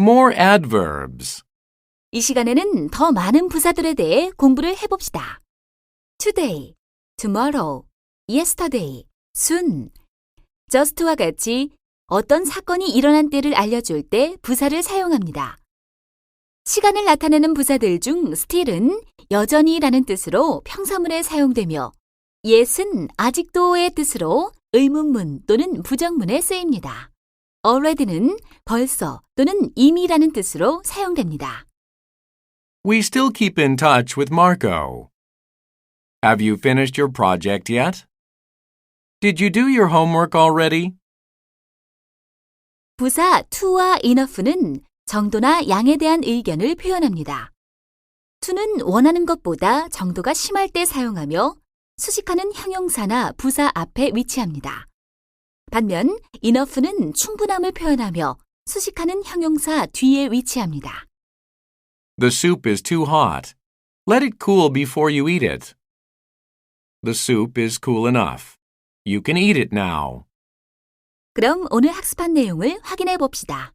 More adverbs. 이 시간에는 더 많은 부사들에 대해 공부를 해봅시다. today, tomorrow, yesterday, soon. just와 같이 어떤 사건이 일어난 때를 알려줄 때 부사를 사용합니다. 시간을 나타내는 부사들 중 still은 여전히라는 뜻으로 평사문에 사용되며 yet은 아직도의 뜻으로 의문문 또는 부정문에 쓰입니다. Already는 벌써 또는 이미라는 뜻으로 사용됩니다. We still keep in touch with Marco. Have you finished your project yet? Did you do your homework already? 부사 to와 enough는 정도나 양에 대한 의견을 표현합니다. to는 원하는 것보다 정도가 심할 때 사용하며 수식하는 형용사나 부사 앞에 위치합니다. 반면 enough는 충분함을 표현하며 수식하는 형용사 뒤에 위치합니다. The soup is too hot. Let it cool before you eat it. The soup is cool enough. You can eat it now. 그럼 오늘 학습한 내용을 확인해 봅시다.